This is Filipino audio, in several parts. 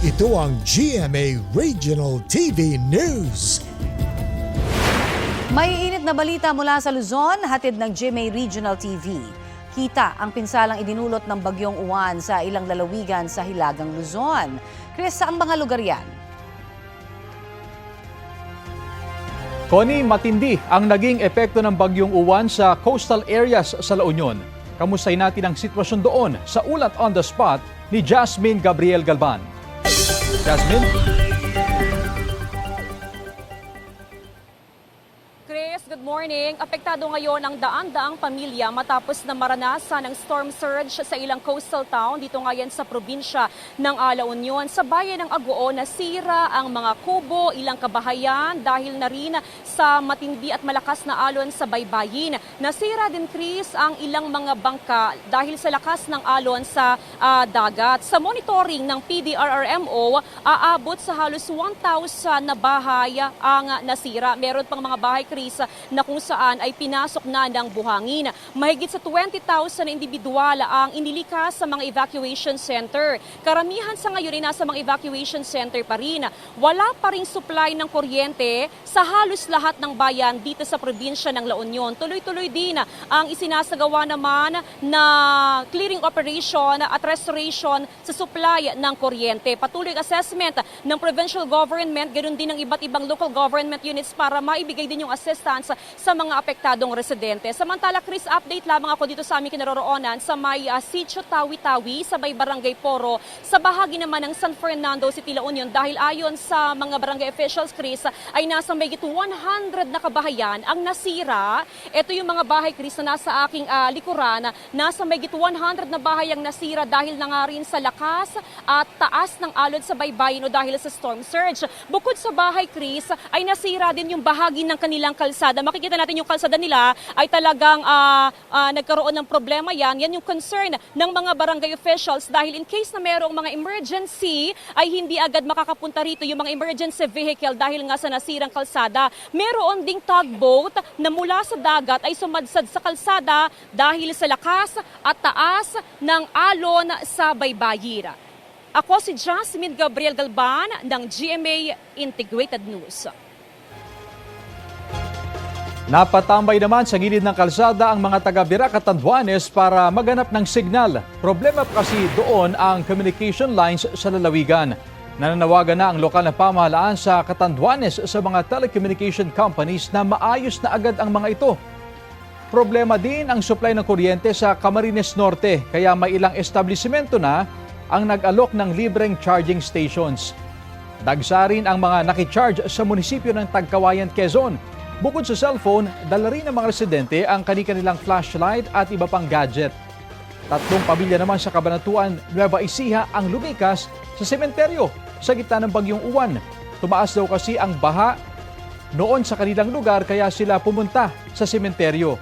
Ito ang GMA Regional TV News. May init na balita mula sa Luzon, hatid ng GMA Regional TV. Kita ang pinsalang idinulot ng bagyong uwan sa ilang lalawigan sa Hilagang Luzon. Chris, saan mga lugar yan? Connie, matindi ang naging epekto ng bagyong uwan sa coastal areas sa La Union. Kamustahin natin ang sitwasyon doon sa ulat on the spot ni Jasmine Gabriel Galban. Jasmine? Chris, good morning. Apektado ngayon ang daan-daang pamilya matapos na maranasan ng storm surge sa ilang coastal town dito ngayon sa probinsya ng La Union. Sa bayan ng Agoo, nasira ang mga kubo, ilang kabahayan dahil na rin sa matindi at malakas na alon sa baybayin. Nasira din, Chris, ang ilang mga bangka dahil sa lakas ng alon sa ah, dagat. Sa monitoring ng PDRRMO, aabot sa halos 1,000 na bahay ang nasira. Meron pang mga bahay, Chris, na kung saan ay pinasok na ng buhangin. Mahigit sa 20,000 na individual ang inilikas sa mga evacuation center. Karamihan sa ngayon ay nasa mga evacuation center pa rin. Wala pa ring supply ng kuryente sa halos lahat ng bayan dito sa probinsya ng La Union. Tuloy-tuloy din ang isinasagawa naman na clearing operation at restoration sa supply ng kuryente. Patuloy assessment ng provincial government, ganoon din ng iba't ibang local government units para maibigay din yung assistance sa mga apektadong residente. Samantala, Chris, update lamang ako dito sa aming kinaroroonan sa may uh, Sitio Tawi-Tawi sa may Barangay Poro sa bahagi naman ng San Fernando City, La Union dahil ayon sa mga barangay officials, Chris, ay nasa may 100 na kabahayan ang nasira. Ito yung mga bahay, Chris, na nasa aking ah, likuran. Nasa may 100 na bahay ang nasira dahil na nga rin sa lakas at taas ng alon sa baybayin o dahil sa storm surge. Bukod sa bahay, Chris, ay nasira din yung bahagi ng kanilang kalsada. Makikita natin yung kalsada nila ay talagang ah, ah, nagkaroon ng problema yan. Yan yung concern ng mga barangay officials dahil in case na merong mga emergency ay hindi agad makakapunta rito yung mga emergency vehicle dahil nga sa nasirang kalsada. Meron ding tugboat na mula sa dagat ay sumadsad sa kalsada dahil sa lakas at taas ng alon sa baybayin. Ako si Jasmine Gabriel Galban ng GMA Integrated News. Napatambay naman sa gilid ng kalsada ang mga taga-Birac at Tanduanes para maganap ng signal. Problema kasi doon ang communication lines sa lalawigan. Nananawagan na ang lokal na pamahalaan sa Katanduanes sa mga telecommunication companies na maayos na agad ang mga ito. Problema din ang supply ng kuryente sa Camarines Norte kaya may ilang establishmento na ang nag-alok ng libreng charging stations. Dagsa rin ang mga nakicharge sa munisipyo ng Tagkawayan, Quezon. Bukod sa cellphone, dala rin ng mga residente ang kanilang flashlight at iba pang gadget. Tatlong pamilya naman sa Kabanatuan, Nueva Ecija ang lumikas sa sementeryo sa gitna ng bagyong uwan. Tumaas daw kasi ang baha noon sa kanilang lugar kaya sila pumunta sa sementeryo.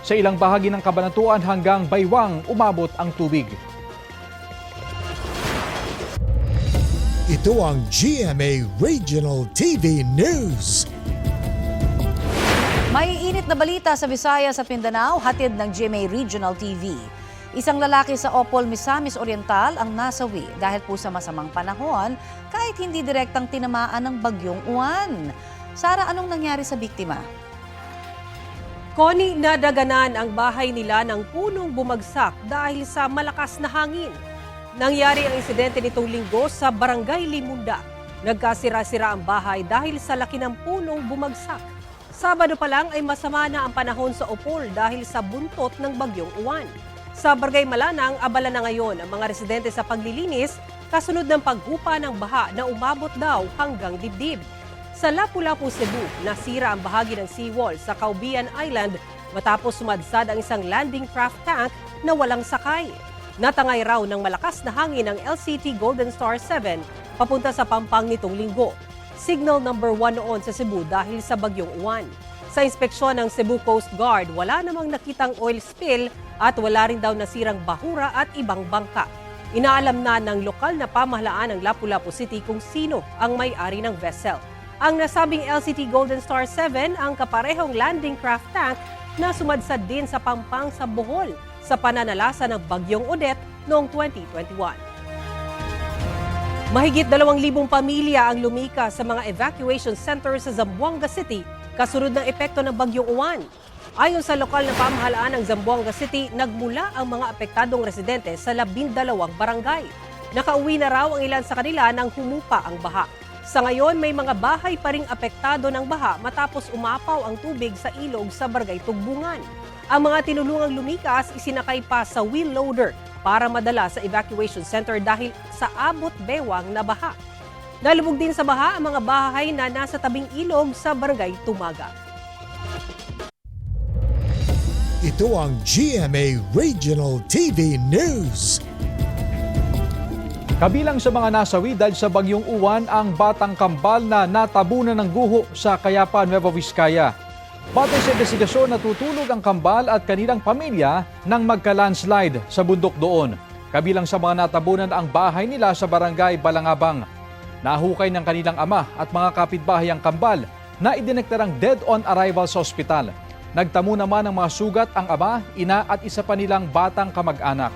Sa ilang bahagi ng Kabanatuan hanggang Baywang umabot ang tubig. Ito ang GMA Regional TV News. May init na balita sa Visayas at Mindanao, hatid ng GMA Regional TV. Isang lalaki sa Opol, Misamis Oriental ang nasawi dahil po sa masamang panahon kahit hindi direktang tinamaan ng bagyong uwan. Sara, anong nangyari sa biktima? Connie, nadaganan ang bahay nila ng punong bumagsak dahil sa malakas na hangin. Nangyari ang insidente nitong linggo sa Barangay Limunda. Nagkasira-sira ang bahay dahil sa laki ng punong bumagsak. Sabado pa lang ay masama na ang panahon sa Opol dahil sa buntot ng bagyong uwan. Sa Barangay Malanang, abala na ngayon ang mga residente sa paglilinis kasunod ng paghupa ng baha na umabot daw hanggang dibdib. Sa Lapu-Lapu, Cebu, nasira ang bahagi ng seawall sa Caubian Island matapos sumadsad ang isang landing craft tank na walang sakay. Natangay raw ng malakas na hangin ng LCT Golden Star 7 papunta sa Pampang nitong linggo. Signal number 1 noon sa Cebu dahil sa bagyong uwan. Sa inspeksyon ng Cebu Coast Guard, wala namang nakitang oil spill at wala rin daw nasirang bahura at ibang bangka. Inaalam na ng lokal na pamahalaan ng Lapu-Lapu City kung sino ang may-ari ng vessel. Ang nasabing LCT Golden Star 7 ang kaparehong landing craft tank na sumadsad din sa Pampang sa Bohol sa pananalasa ng Bagyong Odette noong 2021. Mahigit 2,000 pamilya ang lumika sa mga evacuation center sa Zamboanga City kasunod ng epekto ng Bagyong Uwan. Ayon sa lokal na pamahalaan ng Zamboanga City, nagmula ang mga apektadong residente sa labindalawang barangay. Nakauwi na raw ang ilan sa kanila nang humupa ang baha. Sa ngayon, may mga bahay pa ring apektado ng baha matapos umapaw ang tubig sa ilog sa Barangay Tugbungan. Ang mga tinulungang lumikas isinakay pa sa wheel loader para madala sa evacuation center dahil sa abot bewang na baha. Nalubog din sa baha ang mga bahay na nasa tabing ilog sa Barangay Tumaga. Ito ang GMA Regional TV News. Kabilang sa mga nasawi dahil sa bagyong uwan ang batang kambal na natabunan ng guho sa Kayapa, Nueva Vizcaya. Batay sa investigasyon, natutulog ang kambal at kanilang pamilya nang magka-landslide sa bundok doon. Kabilang sa mga natabunan ang bahay nila sa barangay Balangabang. Nahukay ng kanilang ama at mga kapitbahay ang kambal na idinektarang dead on arrival sa ospital. Nagtamo naman ng mga sugat ang ama, ina at isa pa nilang batang kamag-anak.